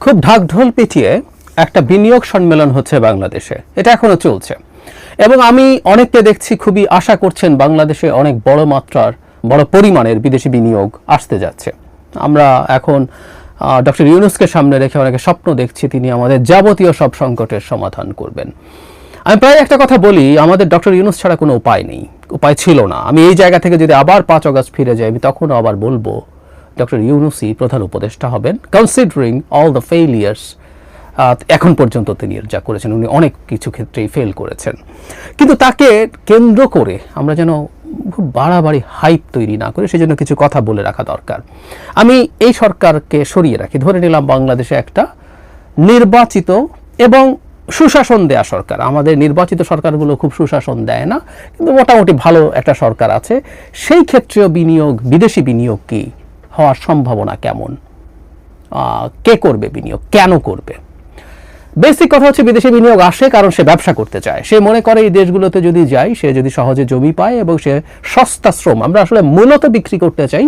খুব ঢাকঢোল পিটিয়ে একটা বিনিয়োগ সম্মেলন হচ্ছে বাংলাদেশে। এটা এখনও চলছে। এবং আমি অনেককে দেখছি খুবই আশা করছেন বাংলাদেশে অনেক বড় মাত্রার, বড় পরিমাণের বিদেশি বিনিয়োগ আসতে যাচ্ছে। আমরা এখন ডক্টর ইউনুসকে সামনে রেখে অনেকে স্বপ্ন দেখছি তিনি আমাদের যাবতীয় সব সংকটের সমাধান করবেন। আমি প্রায় একটা কথা বলি, আমাদের ডক্টর ইউনুস ছাড়া কোনো উপায় নেই। উপায় ছিল না। আমি এই জায়গা থেকে যদি আবার পাঁচ অগস্ট ফিরে যাই, আমি তখনও আবার বলব ডক্টর ইউনুসি প্রধান উপদেষ্টা হবেন কনসিডারিং অল দ্য ফেইলিয়ার্স এখন পর্যন্ত তিনি যা করেছেন, উনি অনেক কিছু ক্ষেত্রেই ফেল করেছেন। কিন্তু তাকে কেন্দ্র করে আমরা যেন খুব বাড়াবাড়ি হাইপ তৈরি না করে, সেজন্য কিছু কথা বলে রাখা দরকার। আমি এই সরকারকে সরিয়ে রাখি, ধরে নিলাম বাংলাদেশে একটা নির্বাচিত এবং সুশাসন দেয়া সরকার। আমাদের নির্বাচিত সরকারগুলো খুব সুশাসন দেয় না, কিন্তু মোটামুটি ভালো একটা সরকার আছে। সেই ক্ষেত্রেও বিনিয়োগ, বিদেশি বিনিয়োগ কি হওয়ার সম্ভাবনা কেমন? কে করবে বিনিয়োগ? কেন করবে? বেসিক কথা হচ্ছে বিদেশি বিনিয়োগ আসে কারণ সে ব্যবসা করতে চায়। সে মনে করে এই দেশগুলোতে যদি যায় সে যদি সহজে জমি পায় এবং সে সস্তা শ্রম, আমরা আসলে মূলত বিক্রি করতে চাই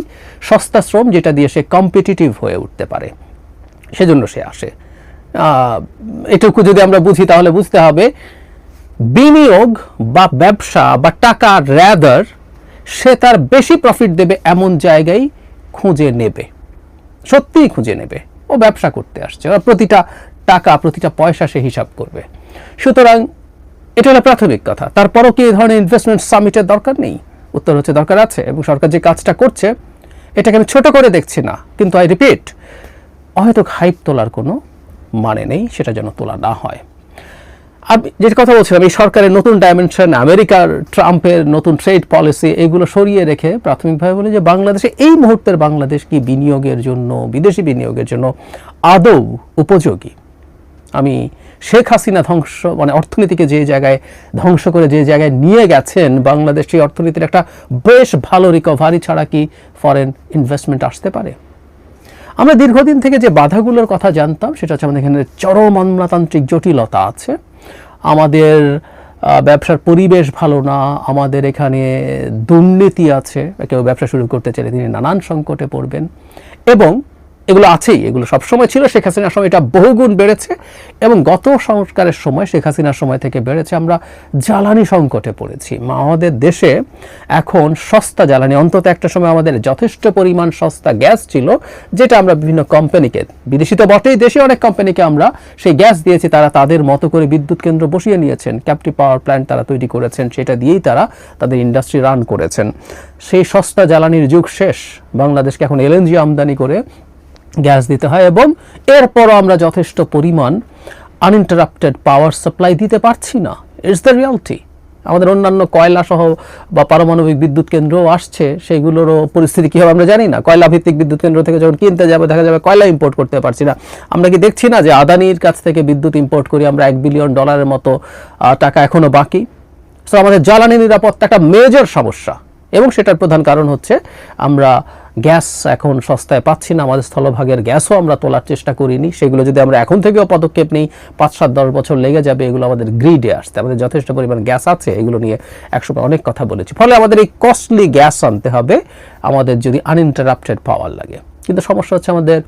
সস্তা শ্রম যেটা দিয়ে সে কম্পিটিটিভ হয়ে উঠতে পারে। সেজন্য সে আসে। এটুকু যদি আমরা বুঝি তাহলে বুঝতে হবে, বিনিয়োগ বা ব্যবসা বা টাকা র্যাদার সে তার বেশি প্রফিট দেবে এমন জায়গায় খুঁজে নেবে। সত্যিই খুঁজে নেবে। ও ব্যবসা করতে আসছে। আর প্রতিটা টাকা, প্রতিটা পয়সা সে হিসাব করবে। সুতরাং এটা হলো প্রাথমিক কথা। তারপরও কি এই ধরনের ইনভেস্টমেন্ট সামিটের দরকার নেই? উত্তর হচ্ছে দরকার আছে এবং সরকার যে কাজটা করছে, এটাকে আমি ছোট করে দেখছি না। কিন্তু আই রিপিট হয়তো হাইপ তোলার কোনো মানে নেই, সেটা যেন তোলা না হয়। আমি যেটা কথা বলছিলাম, এই সরকারের নতুন ডাইমেনশন আমেরিকার ট্রাম্পের নতুন ট্রেড পলিসি এগুলো সরিয়ে রেখে প্রাথমিকভাবে বলি যে বাংলাদেশে এই মুহূর্তের বাংলাদেশ কি বিনিয়োগের জন্য, বিদেশি বিনিয়োগের জন্য আদৌ উপযোগী? আমি শেখ হাসিনা ধ্বংস মানে অর্থনীতিকে যে জায়গায় ধ্বংস করে যে জায়গায় নিয়ে গেছেন, বাংলাদেশ সেই অর্থনীতির একটা বেশ ভালো রিকভারি ছাড়া কি ফরেন ইনভেস্টমেন্ট আসতে পারে? আমরা দীর্ঘদিন থেকে যে বাধাগুলোর কথা জানতাম, সেটা হচ্ছে আমাদের এখানে চরম আমলাতান্ত্রিক জটিলতা আছে। আমাদের ব্যবসার পরিবেশ ভালো না, আমাদের এখানে দুর্নীতি আছে, কেউ ব্যবসা শুরু করতে চাইলে তিনি নানান সংকটে পড়বেন। এবং এগুলো আছেই, এগুলো সবসময় ছিল। শেখ হাসিনার সময় এটা বহুগুণ বেড়েছে এবং গত সংস্কারের সময় শেখ হাসিনার সময় থেকে বেড়েছে। আমরা জ্বালানি সংকটে পড়েছি। আমাদের দেশে এখন সস্তা জ্বালানি, অন্তত একটা সময় আমাদের যথেষ্ট পরিমাণ সস্তা গ্যাস ছিল, যেটা আমরা বিভিন্ন কোম্পানিকে, বিদেশি তো বটেই, দেশে অনেক কোম্পানিকে আমরা সেই গ্যাস দিয়েছি, তারা তাদের মতো করে বিদ্যুৎ কেন্দ্র বসিয়ে নিয়েছেন। ক্যাপটিভ পাওয়ার প্ল্যান্ট তারা তৈরি করেছেন, সেটা দিয়েই তারা তাদের ইন্ডাস্ট্রি রান করেছেন। সেই সস্তা জ্বালানির যুগ শেষ। বাংলাদেশকে এখন এলএনজি আমদানি করে গ্যাস দিতে হয় এবং এরপরও আমরা যথেষ্ট পরিমাণ আনইন্টারাপ্টেড পাওয়ার সাপ্লাই দিতে পারছি না। ইটস দ্য রিয়ালিটি আমাদের অন্যান্য কয়লা সহ বা পারমাণবিক বিদ্যুৎ কেন্দ্রও আসছে, সেগুলোরও পরিস্থিতি কী হবে আমরা জানি না। কয়লা ভিত্তিক বিদ্যুৎ কেন্দ্র থেকে যখন কিনতে যাবে, দেখা যাবে কয়লা ইম্পোর্ট করতে পারছি না। আমরা কি দেখছি না যে আদানির কাছ থেকে বিদ্যুৎ ইম্পোর্ট করি আমরা এক বিলিয়ন ডলারের মতো টাকা এখনও বাকি? সো আমাদের জ্বালানি নিরাপত্তা একটা মেজর সমস্যা। এবং সেটার প্রধান কারণ হচ্ছে আমরা গ্যাস এখন সস্তায় পাচ্ছি না, আমাদের স্থলভাগের গ্যাসও আমরা তোলার চেষ্টা করিনি। সেগুলো যদি আমরা এখন থেকেও পদক্ষেপ নিই, পাঁচ সাত দশ বছর লেগে যাবে, এগুলো আমাদের গ্রিডে আসতে আমাদের যথেষ্ট পরিমাণ গ্যাস আছে, এগুলো নিয়ে একসময় অনেক কথা বলেছি। ফলে আমাদের এই কস্টলি গ্যাস আনতে হবে, আমাদের যদি আনইন্টারাপ্টেড পাওয়ার লাগে। কিন্তু সমস্যা হচ্ছে আমাদের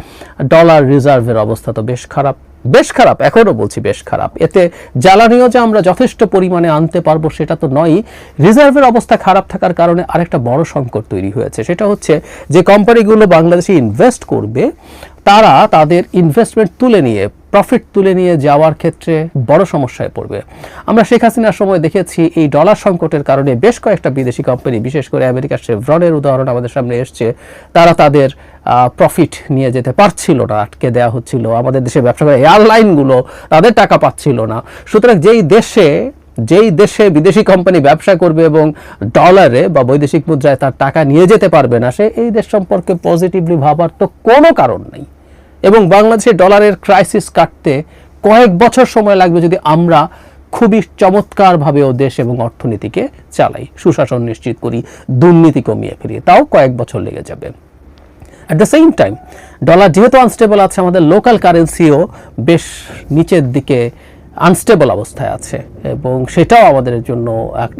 ডলার রিজার্ভের অবস্থা তো বেশ খারাপ। বেশ খারাপ, এখনও বলছি বেশ খারাপ। এতে জ্বালানিও যে আমরা যথেষ্ট পরিমাণে আনতে পারব সেটা তো নয় রিজার্ভের অবস্থা খারাপ থাকার কারণে আরেকটা বড় সংকট তৈরি হয়েছে। সেটা হচ্ছে যে কোম্পানিগুলো বাংলাদেশে ইনভেস্ট করবে, তারা তাদের ইনভেস্টমেন্ট তুলে নিয়ে প্রফিট তুলে নিয়ে যাওয়ার ক্ষেত্রে বড় সমস্যায় পড়বে। আমরা শেখ হাসিনার সময় দেখেছি, এই ডলার সংকটের কারণে বেশ কয়েকটা বিদেশি কোম্পানি বিশেষ করে আমেরিকার শেভরনের উদাহরণ আমাদের সামনে এসছে, তারা তাদের প্রফিট নিয়ে যেতে পারছিল না, আটকে দেওয়া হচ্ছিল। আমাদের দেশে ব্যবসা করে এয়ারলাইনগুলো তাদের টাকা পাচ্ছিল না। সুতরাং যেই দেশে যেই দেশে বিদেশি কোম্পানি ব্যবসা করবে এবং ডলারে বা বৈদেশিক মুদ্রায় তার টাকা নিয়ে যেতে পারবে না, সে এই দেশ সম্পর্কে পজিটিভলি ভাবার তো কোনো কারণ নেই। এবং বাংলাদেশের ডলারের ক্রাইসিস কাটতে কয়েক বছর সময় লাগবে যদি আমরা খুবই চমৎকারভাবেও দেশ এবং অর্থনীতিকে চালাই। সুশাসন নিশ্চিত করি, দুর্নীতি কমিয়ে ফিরিয়ে। তাও কয়েক বছর লেগে যাবে। At the same time dollar যেহেতু আনস্টেবল আছে, আমাদের লোকাল কারেন্সিও বেশ নিচের দিকে আনস্টেবল অবস্থায় আছে এবং সেটাও আমাদের জন্য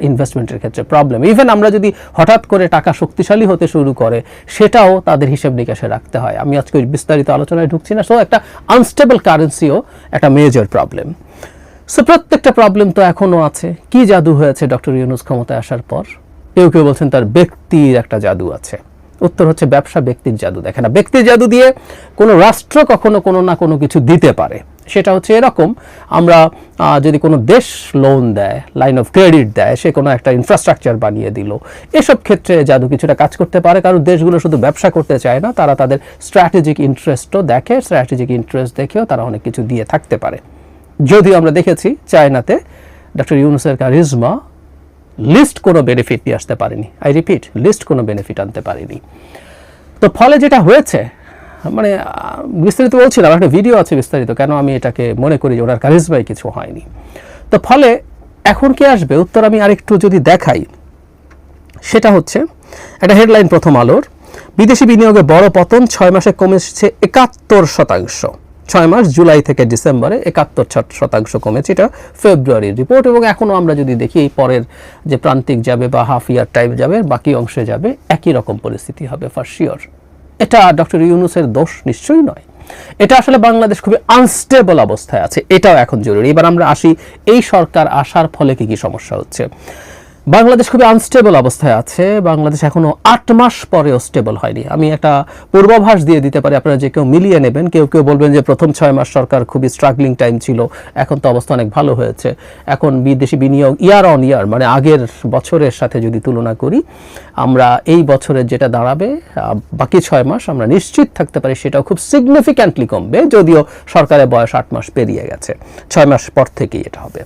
ইনভেস্টমেন্টের ক্ষেত্রে প্রবলেম ইভেন আমরা যদি হঠাৎ করে টাকা শক্তিশালী হতে শুরু করে, সেটাও তাদের হিসেব নিকাশে রাখতে হয়। আমি আজকে বিস্তারিত আলোচনায় ঢুকছি না। সো একটা আনস্টেবল কারেন্সিও একটা মেজর প্রবলেম সো প্রত্যেকটা প্রবলেম তো এখনও আছে। কি জাদু হয়েছে ডক্টর ইউনুস ক্ষমতায় আসার পর? কেউ কেউ বলছেন তার ব্যক্তির একটা জাদু আছে। উত্তর হচ্ছে ব্যবসা ব্যক্তির জাদু। দেখে না, ব্যক্তির জাদু দিয়ে কোনো রাষ্ট্র কখনো কোনো না কোনো কিছু দিতে পারে। সেটা হচ্ছে এরকম, আমরা যদি কোনো দেশ লোন দেয় লাইন অফ ক্রেডিট দেয়, সে কোনো একটা ইনফ্রাস্ট্রাকচার বানিয়ে দিল, এসব ক্ষেত্রে জাদু কিছুটা কাজ করতে পারে, কারণ দেশগুলো শুধু ব্যবসা করতে চায় না, তারা তাদের স্ট্র্যাটেজিক ইন্টারেস্টও দেখে স্ট্র্যাটেজিক ইন্টারেস্ট দেখেও তারা অনেক কিছু দিয়ে থাকতে পারে। যদিও আমরা দেখেছি চায়নাতে ডক্টর ইউনুসের কারিজমা লিস্ট কোনো বেনিফিট নিয়ে আসতে পারেনি। আই রিপিট লিস্ট কোনো বেনিফিট আনতে পারেনি। তো ফলে যেটা হয়েছে মানে বিস্তারিত বলছিলাম, একটা ভিডিও আছে বিস্তারিত, কেন আমি এটাকে মনে করি যে ওনার কারিজমায় কিছু হয়নি। তো ফলে এখন কি আসবে? উত্তর আমি আরেকটু যদি দেখাই, সেটা হচ্ছে, একটা হেডলাইন প্রথম আলোর, বিদেশি বিনিয়োগে বড় পতন, ছয় মাসে কমেছে একাত্তর শতাংশ। ছয় মাস, জুলাই থেকে ডিসেম্বরে একাত্তর শতাংশ কমেছে, এটা ফেব্রুয়ারির রিপোর্ট এবং এখনও আমরা যদি দেখি, এই পরের যে প্রান্তিক যাবে বা হাফ ইয়ার টাইম যাবে, বাকি অংশে যাবে, একই রকম পরিস্থিতি হবে ফর শিওর এটা ডক্টর ইউনুসের দোষ নিশ্চয়ই নয়। এটা আসলে বাংলাদেশ খুবই আনস্টেবল অবস্থায় আছে, এটাও এখন জরুরি। এবার আমরা আসি, এই সরকার আসার ফলে কি কি সমস্যা হচ্ছে? বাংলাদেশ খুবই আনস্টেবল অবস্থায় আছে। বাংলাদেশ এখনও আট মাস পরেও স্টেবল হয়নি। আমি একটা পূর্বাভাস দিয়ে দিতে পারি, আপনারা যে কেউ মিলিয়ে নেবেন, কেউ কেউ বলবেন যে প্রথম ছয় মাস সরকার খুবই স্ট্রাগলিং টাইম ছিল, এখন তো অবস্থা অনেক ভালো হয়েছে। এখন বিদেশি বিনিয়োগ ইয়ার অন ইয়ার মানে আগের বছরের সাথে যদি তুলনা করি, আমরা এই বছরের যেটা দাঁড়াবে বাকি ছয় মাস আমরা নিশ্চিত থাকতে পারি সেটাও খুব সিগনিফিক্যান্টলি কমবে, যদিও সরকারের বয়স আট মাস পেরিয়ে গেছে। ছয় মাস পর থেকেই এটা হবে।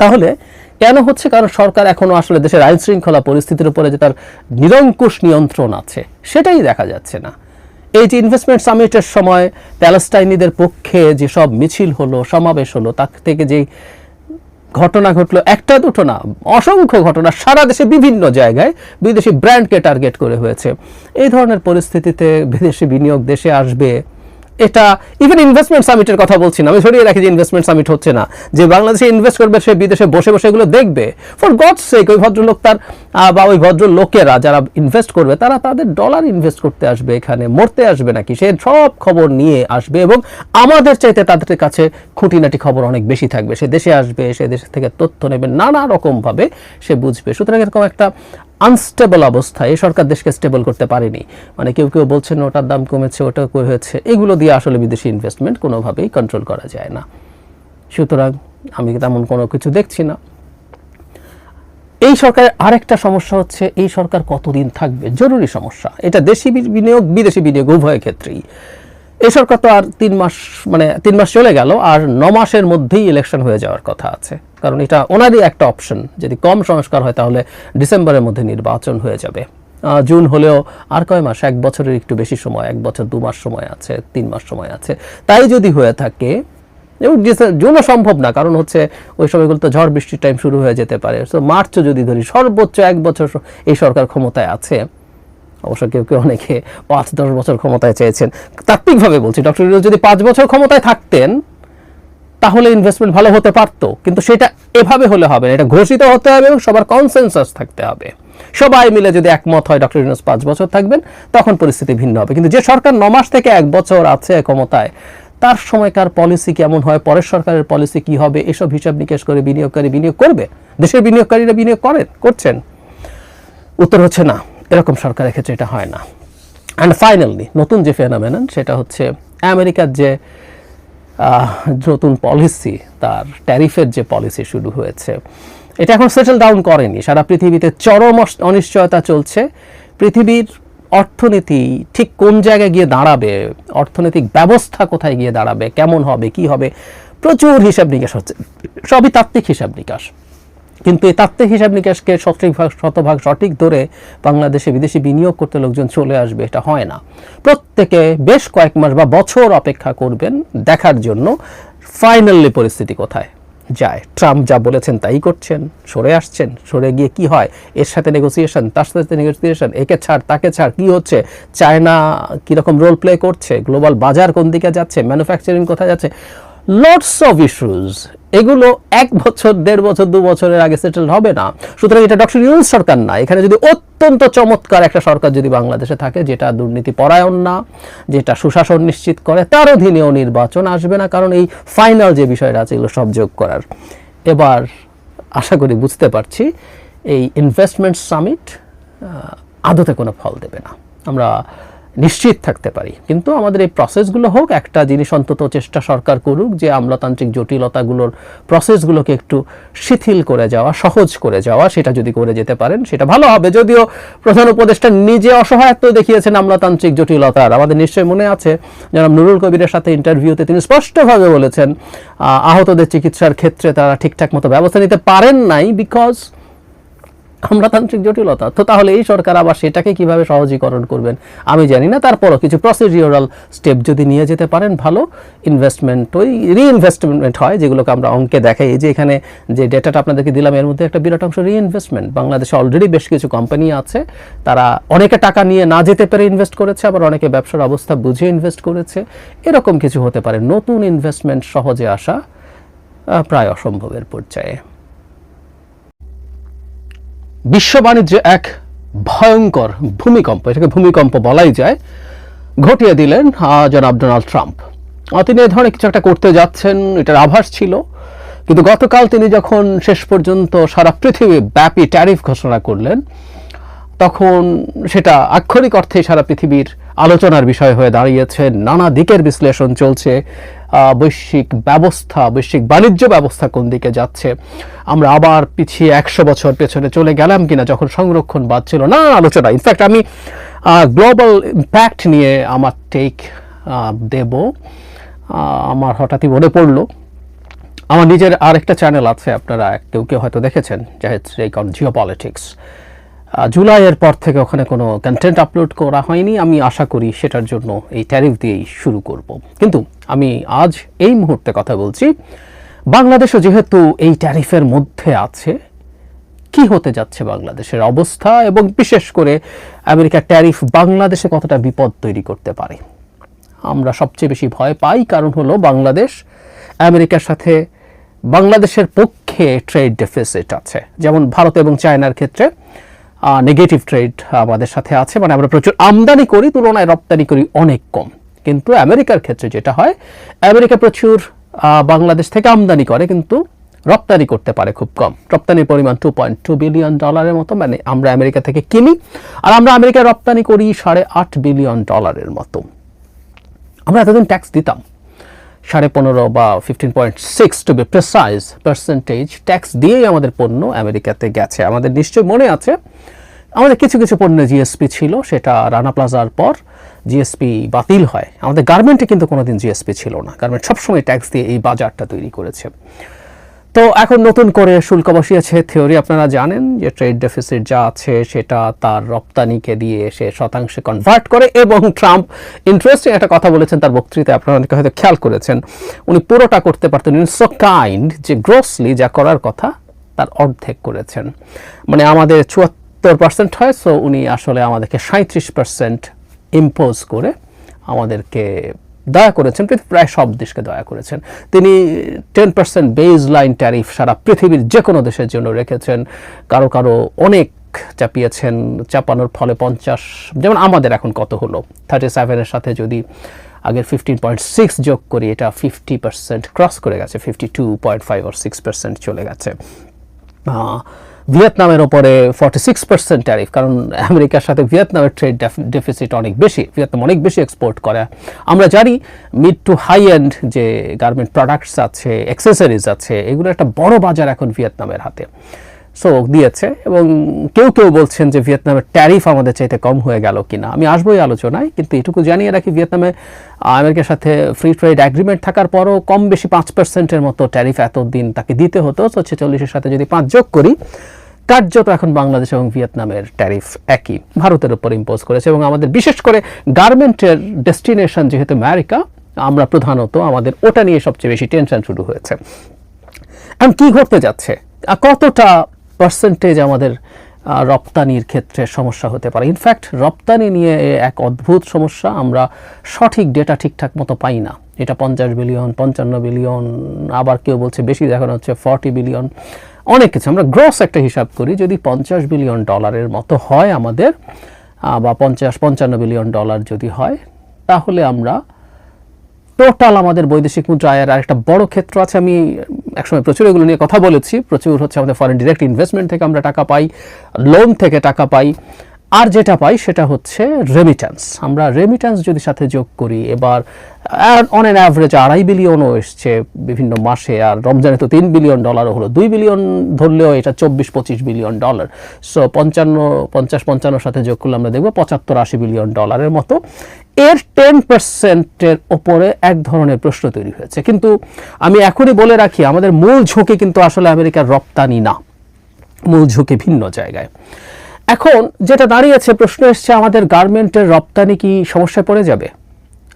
তাহলে কেন হচ্ছে? কারণ সরকার এখনও আসলে দেশের আইন শৃঙ্খলা পরিস্থিতির উপরে যে তার নিরঙ্কুশ নিয়ন্ত্রণ আছে, সেটাই দেখা যাচ্ছে না। এই যে ইনভেস্টমেন্ট সামিটের সময় প্যালেস্টাইনিদের পক্ষে যেসব মিছিল হলো, সমাবেশ হলো, তার থেকে যেই ঘটনা ঘটলো, একটা দুটো না, অসংখ্য ঘটনা সারা দেশে বিভিন্ন জায়গায় বিদেশি ব্র্যান্ডকে টার্গেট করে হয়েছে। এই ধরনের পরিস্থিতিতে বিদেশি বিনিয়োগ দেশে আসবে এটা ইভেন ইনভেস্টমেন্ট সামিটের কথা বলছি না। আমি সরিয়ে রাখি যে ইনভেস্টমেন্ট সামিট হচ্ছে না। যে বাংলাদেশে ইনভেস্ট করবে, সে বিদেশে বসে বসে এগুলো দেখবে। ফর গড সেক ওই ভদ্রলোক তার বা ওই ভদ্রলোকেরা যারা ইনভেস্ট করবে, তারা তাদের ডলার ইনভেস্ট করতে আসবে এখানে। মরতে আসবে নাকি? সে সব খবর নিয়ে আসবে এবং আমাদের চাইতে তাদের কাছে খুঁটিনাটি খবর অনেক বেশি থাকবে। সে দেশে আসবে, সে দেশ থেকে তথ্য নেবে, নানা রকমভাবে সে বুঝবে। সুতরাং এরকম একটা আনস্টেবল অবস্থা এই সরকার দেশকে স্টেবল করতে পারেনি। মানে কেউ কেউ বলছেন ওটার দাম কমেছে, ওটা হয়েছে। এগুলো দিয়ে আসলে বিদেশি ইনভেস্টমেন্ট কোনোভাবেই কন্ট্রোল করা যায় না। সুতরাং আমি তেমন কোনো কিছু দেখছি না। এই সরকারের আরেকটা সমস্যা হচ্ছে, এই সরকার কতদিন থাকবে? জরুরি সমস্যা। এটা দেশি বিনিয়োগ, বিদেশি বিনিয়োগ, উভয় ক্ষেত্রেই। এই সরকার তো আর তিন মাস মানে তিন মাস চলে গেল, আর ন মাসের মধ্যেই ইলেকশন হয়ে যাওয়ার কথা আছে। কারণ এটা ওনারই একটা অপশন। যদি কম সংস্কার হয়, তাহলে ডিসেম্বরের মধ্যে নির্বাচন হয়ে যাবে। জুন হলেও আর কয় মাস? এক বছরের একটু বেশি সময়, এক বছর, দু মাস সময় আছে, তিন মাস সময় আছে। তাই যদি হয়ে থাকে এবং জুনও সম্ভব না, কারণ হচ্ছে ওই সময়গুলো তো ঝড় বৃষ্টির টাইম শুরু হয়ে যেতে পারে। সো মার্চও যদি ধরি, সর্বোচ্চ এক বছর এই সরকার ক্ষমতায় আছে। অবশ্য কেউ কেউ অনেকে পাঁচ, দশ বছর ক্ষমতায় চেয়েছেন। তাত্ত্বিকভাবে বলছি, ডক্টর যদি পাঁচ বছর ক্ষমতায় থাকতেন তাহলে ইনভেস্টমেন্ট ভালো হতে পারতো। কিন্তু সেটা এভাবে হলে হবে না, এটা ঘোষিত হতে হবে এবং সবার কনসেনসাস থাকতে হবে। সবাই মিলে যদি একমত হয় ডক্টর ইউনুস পাঁচ বছর থাকবেন, তখন পরিস্থিতি ভিন্ন হবে। কিন্তু যে সরকার ন মাস থেকে এক বছর আছে ক্ষমতায়, তার সময়কার পলিসি কেমন হয়, পরের সরকারের পলিসি কি হবে, এসব হিসাব নিকেশ করে বিনিয়োগকারী বিনিয়োগ করবে? দেশের বিনিয়োগকারীরা বিনিয়োগ করেন, করছেন। উত্তর হচ্ছে না, এরকম সরকারের ক্ষেত্রে এটা হয় না। অ্যান্ড ফাইনালি নতুন যে ফেনামেনন সেটা হচ্ছে আমেরিকার যে নতুন পলিসি তার ট্যারিফের যে পলিসি শুরু হয়েছে। এটা এখন সেটেল ডাউন করেনি। সারা পৃথিবীতে চরম অনিশ্চয়তা চলছে। পৃথিবীর অর্থনীতি ঠিক কোন জায়গায় গিয়ে দাঁড়াবে? অর্থনৈতিক ব্যবস্থা কোথায় গিয়ে দাঁড়াবে? কেমন হবে? কি হবে? প্রচুর হিসাব নিকাশ হচ্ছে। সবই তাত্ত্বিক হিসাব নিকাশ। কিন্তু এই তাত্ত্বিক হিসাব নিকাশকে শতভাগ শতভাগ সঠিক ধরে বাংলাদেশে বিদেশি বিনিয়োগ করতে লোকজন চলে আসবে, এটা হয় না। প্রত্যেকে বেশ কয়েক মাস বা বছর অপেক্ষা করবেন দেখার জন্য। ফাইনালি পরিস্থিতি কোথায়? যায়। ট্রাম্প যা বলেছেন তাই করছেন, সরে আসছেন, সরে গিয়ে কি হয়? এর সাথে নেগোসিয়েশন তার সাথে নেগোসিয়েশন একে ছাড়, তাকে ছাড়, কি হচ্ছে? চায়না কীরকম রোল প্লে করছে? গ্লোবাল বাজার কোন দিকে যাচ্ছে? ম্যানুফ্যাকচারিং কোথায় যাচ্ছে? লটস অফ ইস্যুজ এগুলো এক বছর, দেড় বছর, দু বছরের আগে সেটেল হবে না। সুতরাং এটা ডক্টর ইউনুস সরকার না। এখানে যদি অত্যন্ত চমৎকার একটা সরকার যদি বাংলাদেশে থাকে, যেটা দুর্নীতি পরায়ণ না, যেটা সুশাসন নিশ্চিত করে, তার অধীনেও নির্বাচন আসবে না, কারণ এই ফাইনাল যে বিষয়টা আছে, এগুলো সব যোগ করার। এবার আশা করি বুঝতে পারছি, এই ইনভেস্টমেন্ট সামিট আদতে কোনো ফল দেবে না। আমরা নিশ্চিত থাকতে পারি। কিন্তু আমাদের এই প্রসেসগুলো হোক, একটা জিনিস অন্তত চেষ্টা সরকার করুক যে আমলাতান্ত্রিক জটিলতাগুলোর প্রসেসগুলোকে একটু শিথিল করে যাওয়া, সহজ করে যাওয়া, সেটা যদি করে যেতে পারেন, সেটা ভালো হবে। যদিও প্রধান উপদেষ্টা নিজে অসহায়ত্ব দেখিয়েছেন আমলাতান্ত্রিক জটিলতার। আমাদের নিশ্চয়ই মনে আছে যারা নুরুল কবিরের সাথে ইন্টারভিউতে তিনি স্পষ্টভাবে বলেছেন আহতদের চিকিৎসার ক্ষেত্রে তারা ঠিকঠাক মতো ব্যবস্থা নিতে পারেন নাই বিকজ আমলাতান্ত্রিক জটিলতা। তো তাহলে এই সরকার আবার সেটাকে কীভাবে সহজীকরণ করবেন? আমি জানি না, তারপরও কিছু প্রসিডিওরাল স্টেপ যদি নিয়ে যেতে পারেন, ভালো। ইনভেস্টমেন্ট ওই রিইনভেস্টমেন্ট হয়, যেগুলোকে আমরা অঙ্কে দেখাই। এই যে এখানে যে ডেটাটা আপনাদেরকে দিলাম, এর মধ্যে একটা বিরাট অংশ রিইনভেস্টমেন্ট বাংলাদেশে অলরেডি বেশ কিছু কোম্পানি আছে, তারা অনেকে টাকা নিয়ে না যেতে পেরে ইনভেস্ট করেছে, আবার অনেকে ব্যবসার অবস্থা বুঝে ইনভেস্ট করেছে। এরকম কিছু হতে পারে। নতুন ইনভেস্টমেন্ট সহজে আসা প্রায় অসম্ভবের পর্যায়ে। বিশ্ব বাণিজ্যে এক ভয়ঙ্কর ভূমিকম্প, এটাকে ভূমিকম্প বলাই যায়, ঘটিয়ে দিলেন জনাব ডোনাল্ড ট্রাম্প। তিনি এ ধরনের কিছু একটা করতে যাচ্ছেন, এটার আভাস ছিল। কিন্তু গতকাল তিনি যখন শেষ পর্যন্ত সারা পৃথিবী ব্যাপী ট্যারিফ ঘোষণা করলেন, তখন সেটা আক্ষরিক অর্থে সারা পৃথিবীর আলোচনার বিষয় হয়ে দাঁড়িয়েছে, নানা দিকের বিশ্লেষণ চলছে। বৈশ্বিক ব্যবস্থা, বৈশ্বিক বাণিজ্য ব্যবস্থা কোন দিকে যাচ্ছে? আমরা আবার পিছিয়ে একশো বছর পেছনে চলে গেলাম কিনা যখন সংরক্ষণবাদ ছিল না আলোচনা। ইনফ্যাক্ট আমি গ্লোবাল ইম্প্যাক্ট নিয়ে আমার টেক দেব। আমার হঠাৎই মনে পড়ল। আমার নিজের আরেকটা চ্যানেল আছে, আপনারা কেউ কেউ হয়তো দেখেছেন কারণ জিও পলিটিক্স জুলাইয়ের পর থেকে ওখানে কোনো কন্টেন্ট আপলোড করা হয়নি। আমি আশা করি সেটার জন্য এই ট্যারিফ দিয়েই শুরু করব। কিন্তু আমি আজ এই মুহূর্তে কথা বলছি, বাংলাদেশও যেহেতু এই ট্যারিফের মধ্যে আছে, কি হতে যাচ্ছে বাংলাদেশের অবস্থা এবং বিশেষ করে আমেরিকার ট্যারিফ বাংলাদেশে কতটা বিপদ তৈরি করতে পারে? আমরা সবচেয়ে বেশি ভয় পাই কারণ হলো বাংলাদেশ, আমেরিকার সাথে বাংলাদেশের পক্ষে ট্রেড ডেফিসিট আছে। যেমন ভারত এবং চায়নার ক্ষেত্রে নেগেটিভ ট্রেড আমাদের সাথে আছে। মানে আমরা প্রচুর আমদানি করি, তুলনায় রপ্তানি করি অনেক কম। কিন্তু আমেরিকার ক্ষেত্রে যেটা হয়, আমেরিকা প্রচুর বাংলাদেশ থেকে আমদানি করে, কিন্তু রপ্তানি করতে পারে খুব কম। রপ্তানির পরিমাণ টু পয়েন্ট টু বিলিয়ন ডলারের মতো মানে আমরা আমেরিকা থেকে কিনি, আর আমরা আমেরিকায় রপ্তানি করি সাড়ে আট বিলিয়ন ডলারের মতো। আমরা এতদিন ট্যাক্স দিতাম। সাড়ে পনেরো বা fifteen point six to be precise percentage tax দিয়েই আমাদের পণ্য আমেরিকাতে গেছে। আমাদের নিশ্চয় মনে আছে, আমাদের কিছু কিছু পণ্য জিএসপি ছিল, সেটা রানা প্লাজার পর জিএসপি বাতিল হয়। আমাদের গার্মেন্টে কিন্তু কোনোদিন জিএসপি ছিল না। গার্মেন্ট সবসময় ট্যাক্স দিয়ে এই বাজারটা তৈরি করেছে। তো এখন নতুন করে শুল্ক বসিয়েছে থিওরি। আপনারা জানেন যে ট্রেড ডেফিসিট যা আছে সেটা তার রপ্তানিকে দিয়ে সে শতাংশে কনভার্ট করে এবং ট্রাম্প ইন্টারেস্টিং একটা কথা বলেছেন তার বক্তৃতায়। আপনারা অনেকে হয়তো খেয়াল করেছেন। উনি পুরোটা করতে পারতেন ইন সো কাইন্ড যে গ্রোসলি যা করার কথা তার অর্ধেক করেছেন। মানে আমাদের চুয়াত্তর পার্সেন্ট হয় সো উনি আসলে আমাদেরকে সাঁত্রিশ পার্সেন্ট ইম্পোজ করে আমাদেরকে দয়া করেছেন প্রায় সব দেশকে দয়া করেছেন। তিনি ten percent base line tariff সারা পৃথিবীর যে কোনো দেশের জন্য রেখেছেন। কারও কারও অনেক চাপিয়েছেন, চাপানোর ফলে পঞ্চাশ, যেমন আমাদের এখন কত হলো? থার্টি সেভেনের সাথে যদি আগের ফিফটিন পয়েন্ট সিক্স যোগ করি, এটা ফিফটি পার্সেন্ট ক্রস করে গেছে ফিফটি টু পয়েন্ট ফাইভ আর সিক্স পার্সেন্ট চলে গেছে। ভিয়েতনামের ওপরে ফর্টি সিক্স পার্সেন্ট ট্যারিফ কারণ আমেরিকার সাথে ভিয়েতনামের ট্রেড ডেফিসিট অনেক বেশি, ভিয়েতনাম অনেক বেশি এক্সপোর্ট করে। আমরা জানি মিড টু হাই এন্ড যে গার্মেন্ট প্রোডাক্টস আছে অ্যাক্সেসরিজ আছে, এগুলো একটা বড় বাজার এখন ভিয়েতনামের হাতে। সো দিয়েছে এবং কেউ কেউ বলছেন যে ভিয়েতনামের ট্যারিফ আমাদের চাইতে কম হয়ে গেল কিনা। আমি আসবোই আলোচনায়, কিন্তু এটুকু জানিয়ে রাখি, ভিয়েতনামে আমেরিকার সাথে ফ্রি ট্রেড অ্যাগ্রিমেন্ট থাকার পরও কম বেশি পাঁচ পার্সেন্টের মতো ট্যারিফ এতদিন তাকে দিতে হতো। তো ছেচল্লিশের সাথে যদি পাঁচ যোগ করি কার্যত এখন বাংলাদেশ এবং ভিয়েতনামের ট্যারিফ একই। ভারতের উপর ইম্পোজ করেছে এবং আমাদের বিশেষ করে গার্মেন্টের ডেস্টিনেশন যেহেতু আমেরিকা, আমরা প্রধানত আমাদের ওটা নিয়ে সবচেয়ে বেশি টেনশন শুরু হয়েছে। এখন কি ঘটতে যাচ্ছে? কতটা পার্সেন্টেজ আমাদের রপ্তানির ক্ষেত্রে সমস্যা হতে পারে? ইনফ্যাক্ট রপ্তানি নিয়ে এক অদ্ভুত সমস্যা, আমরা সঠিক ডেটা ঠিকঠাক মতো পাই না। এটা পঞ্চাশ বিলিয়ন পঞ্চান্ন বিলিয়ন আবার কেউ বলছে বেশি দেখানো হচ্ছে ফর্টি বিলিয়ন অনেক কিছু। আমরা গ্রস একটা হিসাব করি, যদি পঞ্চাশ বিলিয়ন ডলারের মতো হয় আমাদের বা পঞ্চাশ, পঞ্চান্ন বিলিয়ন ডলার যদি হয়, তাহলে আমরা টোটাল আমাদের বৈদেশিক মুদ্রা আয়ের আরেকটা বড় ক্ষেত্র আছে। আমি একসময় প্রচুর এগুলো নিয়ে কথা বলেছি। প্রচুর হচ্ছে আমাদের ফরেন ডিরেক্ট ইনভেস্টমেন্ট থেকে আমরা টাকা পাই লোন থেকে টাকা পাই। আর যেটা পাই সেটা হচ্ছে রেমিট্যান্স আমরা রেমিট্যান্স যদি সাথে যোগ করি, এবার অন অ্যান অ্যাভারেজ আড়াই বিলিয়নও এসছে বিভিন্ন মাসে, আর রমজানে তো তিন বিলিয়ন ডলারও হলো। দুই বিলিয়ন ধরলেও এটা চব্বিশ পঁচিশ বিলিয়ন ডলার সো পঞ্চান্ন, পঞ্চাশ পঞ্চান্ন সাথে যোগ করলে আমরা দেখব পঁচাত্তর, আশি বিলিয়ন ডলারের মতো। এর টেন পার্সেন্টের ওপরে এক ধরনের প্রশ্ন তৈরি হয়েছে। কিন্তু আমি এখনই বলে রাখি, আমাদের মূল ঝুঁকি কিন্তু আসলে আমেরিকার রপ্তানি না। মূল ঝুঁকি ভিন্ন জায়গায়। এখন যেটা দাঁড়িয়েছে, প্রশ্ন এসছে, আমাদের গার্মেন্টের রপ্তানি কি সমস্যায় পড়ে যাবে?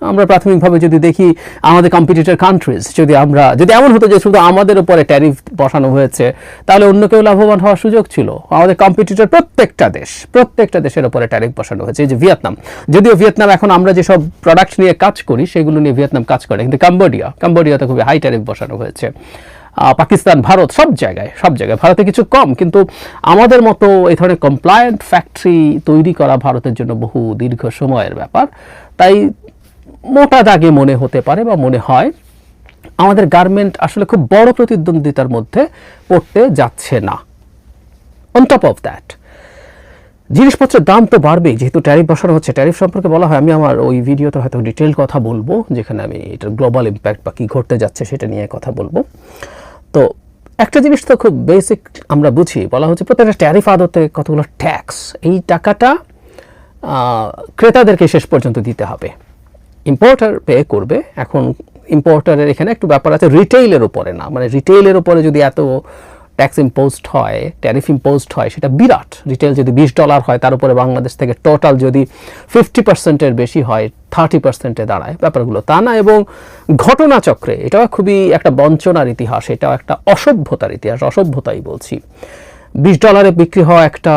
আমরা প্রাথমিকভাবে যদি দেখি আমাদের কম্পিটিটর কান্ট্রিজ যদি আমরা, যদি এমন হতো যে শুধু আমাদের উপরে ট্যারিফ বসানো হয়েছে, তাহলে অন্য কেউ লাভবান হওয়ার সুযোগ ছিল। আমাদের কম্পিটিটর প্রত্যেকটা দেশ, প্রত্যেকটা দেশের উপরে ট্যারিফ বসানো হয়েছে। যে ভিয়েতনাম, যদিও ভিয়েতনাম এখন আমরা যেসব প্রোডাক্ট নিয়ে কাজ করি, সেগুলো নিয়ে ভিয়েতনাম কাজ করে, কিন্তু কাম্বোডিয়া কাম্বোডিয়াতে খুবই হাই ট্যারিফ বসানো হয়েছে। পাকিস্তান, ভারত, সব জায়গায় সব জায়গায়। ভারতে কিছু কম, কিন্তু আমাদের মতো এই ধরনের কমপ্লায়েন্ট ফ্যাক্টরি তৈরি করা ভারতের জন্য বহু দীর্ঘ সময়ের ব্যাপার। তাই মোটা দাগে মনে হতে পারে বা মনে হয়, আমাদের গার্মেন্ট আসলে খুব বড় প্রতিদ্বন্দ্বিতার মধ্যে পড়তে যাচ্ছে না। অন টপ অফ দ্যাট জিনিসপত্রের দাম তো বাড়বেই, যেহেতু ট্যারিফ বসানো হচ্ছে ট্যারিফ সম্পর্কে বলা হয়, আমি আমার ওই ভিডিওতে হয়তো ডিটেল কথা বলব, যেখানে আমি এটার গ্লোবাল ইম্প্যাক্ট বা কী ঘটতে যাচ্ছে সেটা নিয়ে কথা বলব। তো একটা জিনিস তো খুব বেসিক আমরা বুঝি, বলা হচ্ছে প্রত্যেকটা ট্যারিফ আদতে কতগুলো ট্যাক্স এই টাকাটা ক্রেতাদেরকে শেষ পর্যন্ত দিতে হবে। ইম্পোর্টার পে করবে, এখন ইম্পোর্টারের এখানে একটু ব্যাপার আছে রিটেইলের উপরে না মানে রিটেইলের উপরে যদি এত ট্যাক্স ইম্পোজড হয় ট্যারিফ ইম্পোজড হয়, সেটা বিরাট। রিটেল যদি বিশ ডলার হয়, তার উপরে বাংলাদেশ থেকে টোটাল যদি ফিফটি পার্সেন্টের বেশি হয় থার্টি পার্সেন্টে দাঁড়ায়, ব্যাপারগুলো তা না। এবং ঘটনাচক্রে এটাও খুবই একটা বঞ্চনার ইতিহাস, এটাও একটা অসভ্যতার ইতিহাস, অসভ্যতাই বলছি। বিশ ডলারে বিক্রি হওয়া একটা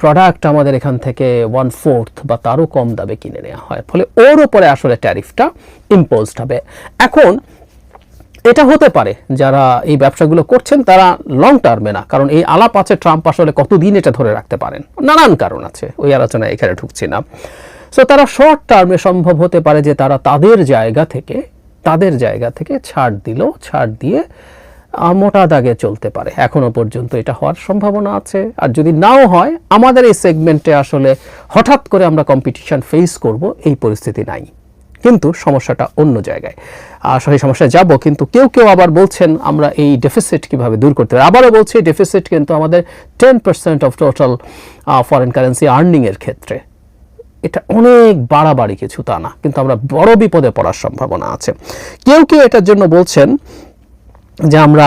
প্রোডাক্ট আমাদের এখান থেকে ওয়ান ফোর্থ বা তারও কম দামে কিনে নেওয়া হয়। ফলে ওর ওপরে আসলে ট্যারিফটা ইম্পোজড হবে। এখন এটা হতে পারে, যারা এই ব্যবসাগুলো করছেন তারা লং টার্মে না, কারণ এই আলাপ আছে ট্রাম্প আসলে কতদিন এটা ধরে রাখতে পারেন? নানান কারণ আছে, ওই আলোচনায় এখানে ঢুকছি না। সো তারা শর্ট টার্মে সম্ভব হতে পারে যে তারা তাদের জায়গা থেকে, তাদের জায়গা থেকে ছাড় দিল, ছাড় দিয়ে মোটা দাগে চলতে পারে। এখনও পর্যন্ত এটা হওয়ার সম্ভাবনা আছে। আর যদি নাও হয়, আমাদের এই সেগমেন্টে আসলে হঠাৎ করে আমরা কম্পিটিশন ফেস করব, এই পরিস্থিতি নাই। কিন্তু সমস্যাটা অন্য জায়গায়। আসলে এই সমস্যায় যাব, কিন্তু কেউ কেউ আবার বলছেন, আমরা এই ডেফিসিট কীভাবে দূর করতে পারি? আবারও বলছি ডেফিসিট কিন্তু আমাদের ten percent of total foreign currency আর্নিংয়ের ক্ষেত্রে। এটা অনেক বাড়াবাড়ি কিছু তা না, কিন্তু আমরা বড় বিপদে পড়ার সম্ভাবনা আছে। কেউ কেউ এটার জন্য বলছেন যে আমরা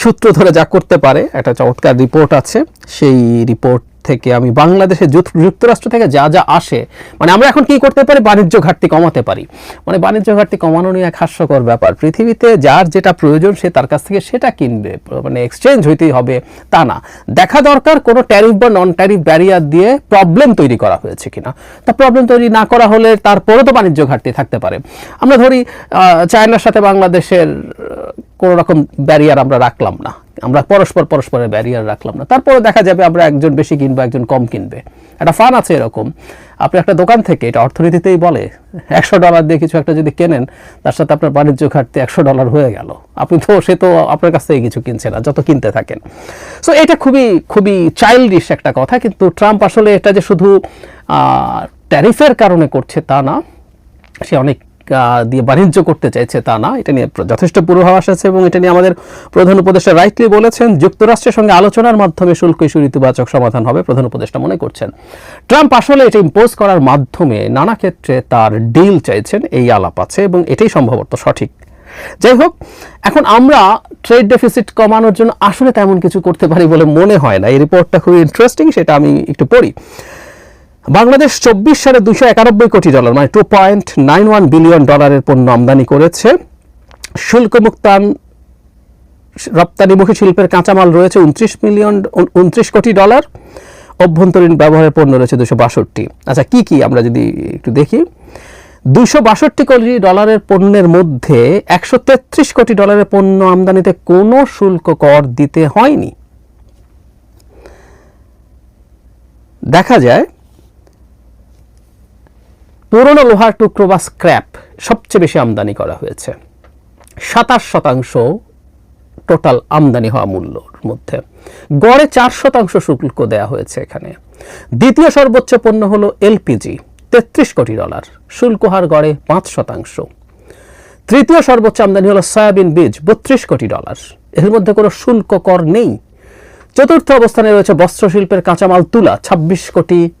সূত্র ধরে যা করতে পারে, একটা চমৎকার রিপোর্ট আছে। সেই রিপোর্ট থেকে আমি বাংলাদেশে যুক্তরাষ্ট্র থেকে যা যা আসে মানে আমরা এখন কি করতে পারি? বাণিজ্য ঘাটতি কমাতে পারি। মানে বাণিজ্য ঘাটতি কমানো নিয়ে এক হাস্যকর ব্যাপার। পৃথিবীতে যার যেটা প্রয়োজন সে তার কাছ থেকে সেটা কিনবে মানে এক্সচেঞ্জ হইতেই হবে, তা না। দেখা দরকার কোনো ট্যারিফ বা নন ট্যারিফ ব্যারিয়ার দিয়ে প্রবলেম তৈরি করা হয়েছে কিনা। তা প্রবলেম তৈরি না করা হলে তারপরে তো বাণিজ্য ঘাটতি থাকতে পারে। আমরা ধরি চায়নার সাথে বাংলাদেশের কোনো রকম ব্যারিয়ার আমরা রাখলাম না। আমরা পরস্পর পরস্পরের ব্যারিয়ার রাখলাম না। তারপরে দেখা যাবে আমরা একজন বেশি কিনবো, একজন কম কিনবে। একটা ফান আছে এরকম। আপনি একটা দোকান থেকে, এটা অর্থনীতিতেই বলে, একশো ডলার দিয়ে কিছু একটা যদি কেনেন, তার সাথে আপনার বাণিজ্য ঘাটতি একশো ডলার হয়ে গেল। আপনি তো, সে তো আপনার কাছ থেকে কিছু কিনছে না, যত কিনতে থাকেন। সো এটা খুবই খুবই চাইল্ডিশ একটা কথা, কিন্তু ট্রাম্প আসলে এটা যে শুধু ট্যারিফের কারণে করছে তা না, সে অনেক দিয়ে বাণিজ্য করতে চাইছে তা না, এটা নিয়ে যথেষ্ট পূর্বাভাস আছে এবং এটা নিয়ে আমাদের প্রধান উপদেষ্টা রাইটলি বলেছেন, যুক্তরাষ্ট্রের সঙ্গে আলোচনার মাধ্যমে শুল্ক ইস্যুর ইতিবাচক সমাধান হবে, প্রধান উপদেষ্টা মনে করছেন। ট্রাম্প আসলে এটা ইম্পোজ করার মাধ্যমে নানা ক্ষেত্রে তার ডিল চাইছেন, এই আলাপ আছে এবং এটাই সম্ভবত সঠিক। যাই হোক, এখন আমরা ট্রেড ডেফিসিট কমানোর জন্য আসলে তেমন কিছু করতে পারি বলে মনে হয় না। এই রিপোর্টটা খুবই ইন্টারেস্টিং সেটা আমি একটু পড়ি। বাংলাদেশ চব্বিশ সালে দুশো একানব্বই কোটি ডলার মানে two point nine one billion ডলারের পণ্য আমদানি করেছে। শুল্কমুক্তান রপ্তানিমুখী শিল্পের কাঁচামাল রয়েছে উনত্রিশ মিলিয়ন, উনত্রিশ কোটি ডলার। অভ্যন্তরীণ ব্যবহারের পণ্য রয়েছে দুশো বাষট্টি। আচ্ছা কি কি আমরা যদি একটু দেখি? দুশো বাষট্টি কোটি ডলারের পণ্যের মধ্যে একশো তেত্রিশ কোটি ডলারের পণ্য আমদানিতে কোনো শুল্ক কর দিতে হয়নি। দেখা যায় পুরনো লোহার টুকরো বা স্ক্র্যাপ সবচেয়ে বেশি আমদানি করা হয়েছে। সাতাশ শতাংশ টোটাল আমদানি হওয়া মূল্যর মধ্যে। গড়ে চার শতাংশ শুল্ক দেওয়া হয়েছে এখানে। দ্বিতীয় সর্বোচ্চ পণ্য হলো এলপিজি, তেত্রিশ কোটি ডলার। শুল্ক হার গড়ে পাঁচ শতাংশ। তৃতীয় সর্বোচ্চ আমদানি হলো সয়াবিন বীজ, বত্রিশ কোটি ডলার। এর মধ্যে কোনো শুল্ক কর নেই। চতুর্থ অবস্থানে রয়েছে বস্ত্রশিল্পের কাঁচামাল তুলা, ছাব্বিশ কোটি সাত-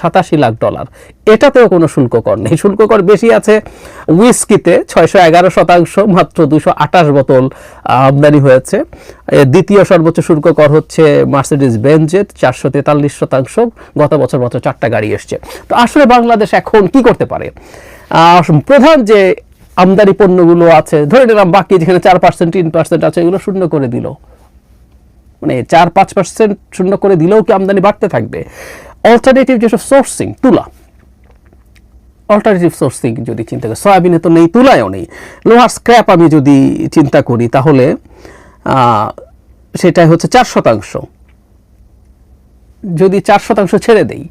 সাতাশি লাখ ডলার। এটাতেও কোনো শুল্ক কর নেই। শুল্ক কর বেশি আছে উইস্কিতে ছয়শো এগারো শতাংশ, মাত্র দুশো আঠাশ বোতল আমদানি হয়েছে। দ্বিতীয় সর্বোচ্চ শুল্ক কর হচ্ছে মার্সিডিজ বেঞ্জের চারশো তেতাল্লিশ শতাংশ। গত বছর মাত্র চারটা গাড়ি এসছে। তো আসলে বাংলাদেশ এখন কি করতে পারে? প্রধান যে আমদানি পণ্যগুলো আছে, ধরে নিলাম বাকি যেখানে চার পার্সেন্ট, তিন পার্সেন্ট আছে, এগুলো শূন্য করে দিল। মানে চার পাঁচ পার্সেন্ট শূন্য করে দিলেও কি আমদানি বাড়তে থাকবে? অল্টারনেটিভ যেসব সোর্সিং তুলা। অল্টারনেটিভ সোর্সিং যদি চিন্তা করি, সয়াবিনে তো নেই, তুলায়ও নেই। লোহার স্ক্র্যাপ আমি যদি চিন্তা করি, তাহলে সেটাই হচ্ছে চার শতাংশ। যদি চার শতাংশ ছেড়ে দেই,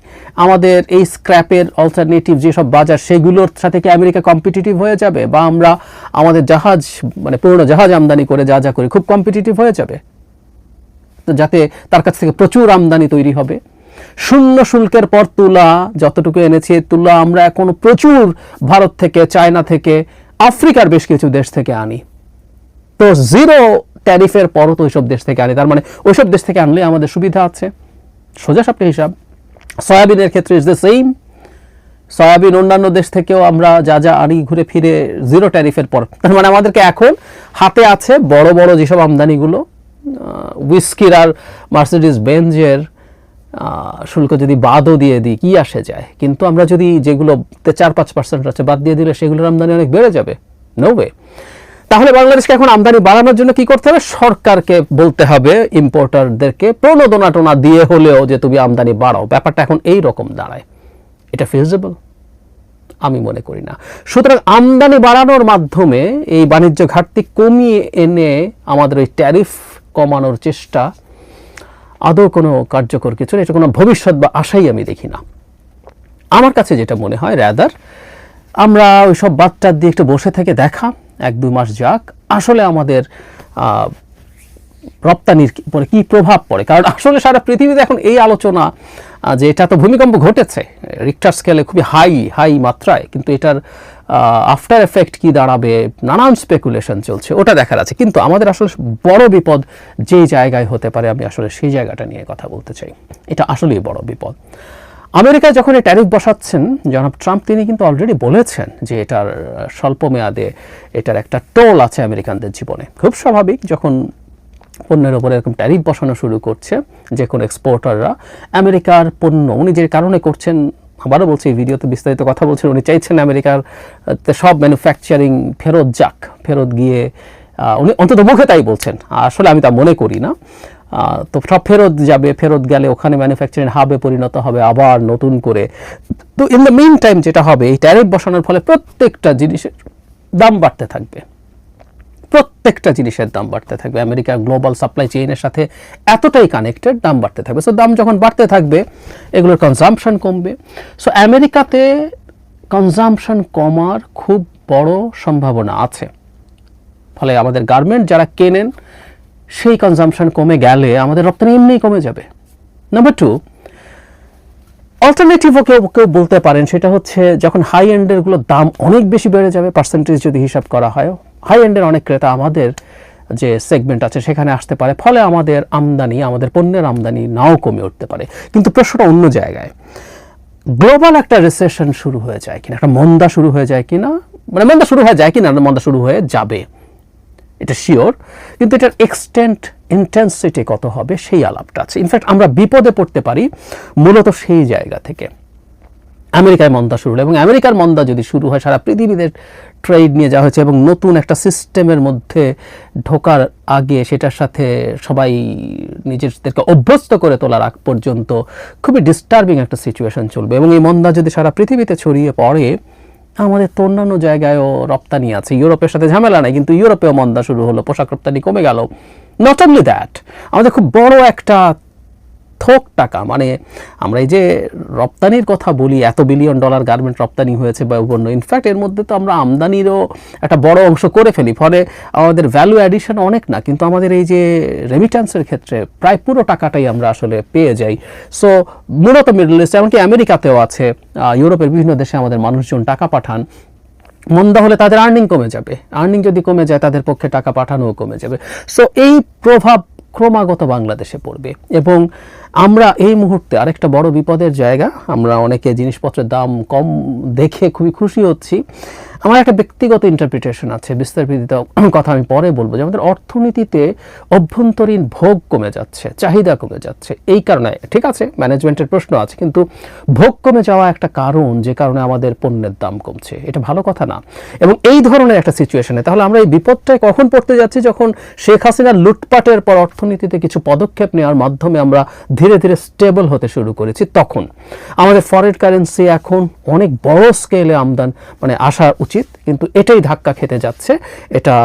আমাদের এই স্ক্র্যাপের অল্টারনেটিভ যেসব বাজার, সেগুলোর সাথে কি আমেরিকা কম্পিটিটিভ হয়ে যাবে? বা আমরা আমাদের জাহাজ মানে পুরনো জাহাজ আমদানি করে যা যা করি, খুব কম্পিটিটিভ হয়ে যাবে? তো যাতে তার কাছ থেকে প্রচুর আমদানি তৈরি হবে। শূন্য শুল্কের পর তুলা, যতটুকু এনেছি তুলা আমরা এখন প্রচুর ভারত থেকে, চায়না থেকে, আফ্রিকার বেশ কিছু দেশ থেকে আনি। তো জিরো ট্যারিফের পরও তো ওইসব দেশ থেকে আনি। তার মানে ওইসব দেশ থেকে আনলে আমাদের সুবিধা আছে। সোজা সাপটা হিসাব, সয়াবিনের ক্ষেত্রে ইজ দ্য সেম সয়াবিন অন্যান্য দেশ থেকেও আমরা যা যা আনি ঘুরে ফিরে জিরো ট্যারিফের পর। তার মানে আমাদেরকে এখন হাতে আছে বড় বড় যেসব আমদানিগুলো উইস্কির আর মার্সিডিস বেঞ্জের শুল্ক যদি বাদও দিয়ে দিই, কি আসে যায়? কিন্তু আমরা যদি যেগুলো চার পাঁচ পার্সেন্ট আছে, বাদ দিয়ে দিলে সেগুলোর আমদানি অনেক বেড়ে যাবে। নো ওয়ে তাহলে বাংলাদেশকে এখন আমদানি বাড়ানোর জন্য কি করতে হবে? সরকারকে বলতে হবে ইম্পোর্টারদেরকে প্রণোদনা টোনা দিয়ে হলেও যে তুমি আমদানি বাড়াও। ব্যাপারটা এখন এই রকম দাঁড়ায়। এটা ফিজিবল আমি মনে করি না। সুতরাং আমদানি বাড়ানোর মাধ্যমে এই বাণিজ্য ঘাটতি কমিয়ে এনে আমাদের ওই ট্যারিফ কমানোর চেষ্টা আদৌ কোনো কার্যকর কিছু এটা কোনো ভবিষ্যৎ বা আশাই আমি দেখি না। আমার কাছে যেটা মনে হয় র্যাদার আমরা ওই সব বাচ্চার দিয়ে একটু বসে থেকে দেখা, এক দু মাস যাক। আসলে আমাদের রপ্তানির উপরে কি প্রভাব পড়ে? কারণ আসলে সারা পৃথিবীতে এখন এই আলোচনা যে এটা তো ভূমিকম্প ঘটেছে রিক্টার স্কেলে খুবই হাই হাই মাত্রায়, কিন্তু এটার আফটার এফেক্ট কি দাঁড়াবে, নানান স্পেকুলেশন চলছে, ওটা দেখার আছে। কিন্তু আমাদের আসলে বড় বিপদ যে জায়গায় হতে পারে, আমি আসলে সেই জায়গাটা নিয়ে কথা বলতে চাই। এটা আসলেই বড় বিপদ। আমেরিকা যখন এই ট্যারিফ বসাচ্ছেন, জনাব ট্রাম্প, তিনি কিন্তু অলরেডি বলেছেন যে এটার স্বল্প মেয়াদে এটার একটা টোল আছে আমেরিকানদের জীবনে। খুব স্বাভাবিক, যখন পণ্যের ওপরে এরকম ট্যারিফ বসানো শুরু করছে যে কোনো এক্সপোর্টাররা আমেরিকার পণ্য উনি যে কারণে করছেন, আবারও বলছি, এই ভিডিওতে বিস্তারিত কথা বলছেন, উনি চাইছেন আমেরিকার সব ম্যানুফ্যাকচারিং ফেরত যাক, ফেরত গিয়ে উনি অন্তত মুখে তাই বলছেন। আসলে আমি তা মনে করি না। তো সব ফেরত যাবে, ফেরত গেলে ওখানে ম্যানুফ্যাকচারিং হাবে পরিণত হবে, আবার নতুন করে। তো ইন দ্য মেইন টাইম যেটা হবে, এই ট্যারিফ বসানোর ফলে প্রত্যেকটা জিনিসের দাম বাড়তে থাকবে। প্রত্যেকটা জিনিসের দাম বাড়তে থাকবে। আমেরিকা গ্লোবাল সাপ্লাই চেইনের সাথে এতটাই কানেক্টেড দাম বাড়তে থাকবে। সো দাম যখন বাড়তে থাকবে, এগুলোর কনজাম্পশন কমবে। সো আমেরিকাতে কনজাম্পশন কমার খুব বড় সম্ভাবনা আছে। ফলে আমাদের গার্মেন্ট যারা কেনেন, সেই কনজাম্পশন কমে গেলে আমাদের রপ্তানি এমনিই কমে যাবে। নাম্বার টু অল্টারনেটিভও কেউ কেউ বলতে পারেন, সেটা হচ্ছে যখন হাই এন্ডেরগুলোর দাম অনেক বেশি বেড়ে যাবে পার্সেন্টেজ যদি হিসাব করা হয় হাই এন্ডের অনেক ক্রেতা আমাদের যে সেগমেন্ট আছে সেখানে আসতে পারে। ফলে আমাদের আমদানি, আমাদের পণ্যের আমদানি নাও কমে উঠতে পারে। কিন্তু প্রশ্নটা অন্য জায়গায়। গ্লোবাল একটা রিসেশন শুরু হয়ে যায় কিনা, একটা মন্দা শুরু হয়ে যায় কিনা মানে মন্দা শুরু হয়ে যায় কিনা মন্দা শুরু হয়ে যাবে। এটা শিওর কিন্তু এটার এক্সটেন্ট ইন্টেন্সিটি কত হবে, সেই আলাপটা আছে। ইনফ্যাক্ট আমরা বিপদে পড়তে পারি মূলত সেই জায়গা থেকে। আমেরিকায় মন্দা শুরু হলো এবং আমেরিকার মন্দা যদি শুরু হয়, সারা পৃথিবীতে ট্রেড নিয়ে যাওয়া হয়েছে এবং নতুন একটা সিস্টেমের মধ্যে ঢোকার আগে সেটার সাথে সবাই নিজেদেরকে অভ্যস্ত করে তোলার আগ পর্যন্ত খুবই ডিস্টার্বিং একটা সিচুয়েশন চলবে এবং এই মন্দা যদি সারা পৃথিবীতে ছড়িয়ে পড়ে, আমাদের তো অন্যান্য জায়গায়ও রপ্তানি আছে। ইউরোপের সাথে ঝামেলা নাই, কিন্তু ইউরোপেও মন্দা শুরু হলো, পোশাক রপ্তানি কমে গেল। নট অনলি দ্যাট আমাদের খুব বড় একটা থোক টাকা মানে আমরা এই যে রপ্তানির কথা বলি, এত বিলিয়ন ডলার গার্মেন্ট রপ্তানি হয়েছে বা অন্য ইনফ্যাক্ট এর মধ্যে তো আমরা আমদানিরও একটা বড় অংশ করে ফেলি, ফলে আমাদের ভ্যালু অ্যাডিশন অনেক না, কিন্তু আমাদের এই যে রেমিটেন্সের ক্ষেত্রে প্রায় পুরো টাকাটাই আমরা আসলে পেয়ে যাই। সো মূলত মিডল ইস্ট এমনকি আমেরিকাতেও আছে ইউরোপের বিভিন্ন দেশে আমাদের মানুষজন টাকা পাঠান। মন্দা হলে তাদের আর্নিং কমে যাবে আর্নিং যদি কমে যায় তাদের পক্ষে টাকা পাঠানোও কমে যাবে। সো এই প্রভাব ক্রমাগত বাংলাদেশে পড়বে। এবং আমরা এই মুহূর্তে আরেকটা বড় বিপদের জায়গা, আমরা অনেকে জিনিসপত্রের দাম কম দেখে খুবই খুশি হচ্ছি। আমার একটা ব্যক্তিগত ইন্টারপ্রিটেশন আছে বিস্তারিত কথা আমি পরে বলব যে আমাদের অর্থনীতিতে অভ্যন্তরীণ ভোগ কমে যাচ্ছে, চাহিদা কমে যাচ্ছে। এই কারণে, ঠিক আছে ম্যানেজমেন্টের প্রশ্ন আছে, কিন্তু ভোগ কমে যাওয়া একটা কারণ যে কারণে আমাদের পণ্যের দাম কমছে, এটা ভালো কথা না। এবং এই ধরনের একটা সিচুয়েশনে তাহলে আমরা এই বিপদটায় কখন পড়তে যাচ্ছি? যখন শেখ হাসিনার লুটপাটের পর অর্থনীতিতে কিছু পদক্ষেপ নেওয়ার মাধ্যমে আমরা ধীরে ধীরে স্টেবল হতে শুরু করেছি, তখন। আমাদের ফরেন কারেন্সি এখন অনেক বড় স্কেলে আমদান মানে আসা উচিত, কিন্তু এটাই ধাক্কা খেতে যাচ্ছে। এটা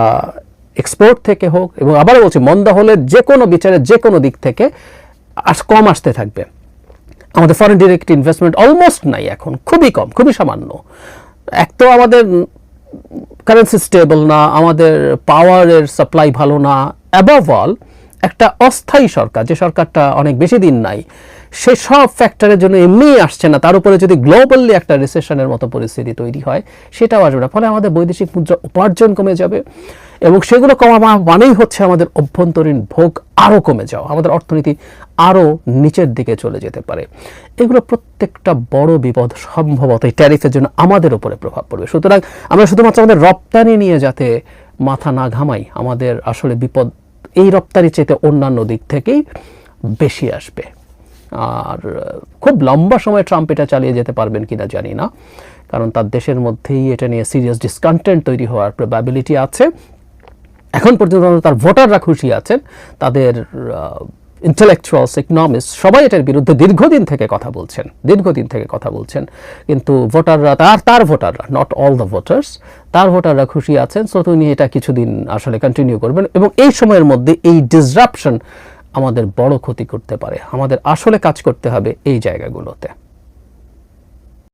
এক্সপোর্ট থেকে হোক এবং আবারও বলছি, মন্দা হলে যে কোনো বিচারে যে কোনো দিক থেকে আস, কম আসতে থাকবে। আমাদের ফরেন ডিরেক্ট ইনভেস্টমেন্ট অলমোস্ট নাই এখন, খুবই কম, খুবই সামান্য। এক তো আমাদের কারেন্সি স্টেবল না, আমাদের পাওয়ারের সাপ্লাই ভালো না। অ্যাবভ অল একটা অস্থায়ী সরকার, যে সরকারটা অনেক বেশি দিন নাই সেসব ফ্যাক্টরের জন্য এমনিই আসছে না। তার উপরে যদি গ্লোবালি একটা রিসেশনের মতো পরিস্থিতি তৈরি হয়, সেটাও আসবে না। ফলে আমাদের বৈদেশিক মুদ্রা উপার্জন কমে যাবে এবং সেগুলো কমা মানেই হচ্ছে আমাদের অভ্যন্তরীণ ভোগ আরও কমে যাওয়া। আমাদের অর্থনীতি আরও নিচের দিকে চলে যেতে পারে। এগুলো প্রত্যেকটা বড় বিপদ সম্ভবত এই ট্যারিফের জন্য আমাদের উপরে প্রভাব পড়বে। সুতরাং আমরা শুধুমাত্র আমাদের রপ্তানি নিয়ে যাতে মাথা না ঘামাই, আমাদের আসলে বিপদ এই রপ্তানি চেতে অন্যান্য দিক থেকেই বেশি আসবে। আর খুব লম্বা সময় ট্রাম্প এটা চালিয়ে যেতে পারবেন কিনা জানি না। কারণ তার দেশের মধ্যেই এটা নিয়ে সিরিয়াস ডিসকন্টেন্ট তৈরি হওয়ার প্রবাবিলিটি আছে। এখন পর্যন্ত তার ভোটাররা খুশি আছেন। তাদের ইন্টেলেকচুয়ালস ইকনমিস্ট সবাই এটার বিরুদ্ধে দীর্ঘদিন থেকে কথা বলছেন। দীর্ঘদিন থেকে কথা বলছেন। কিন্তু ভোটাররা তার তার ভোটাররা নট অল দ্য ভোটার্স তার ভোটাররা খুশি আছেন। সো, তিনি এটা কিছুদিন আসলে কন্টিনিউ করবেন। এবং এই সময়ের মধ্যে এই ডিসরাপশন আমাদের বড় ক্ষতি করতে পারে। আমাদের আসলে কাজ করতে হবে এই জায়গাগুলোতে।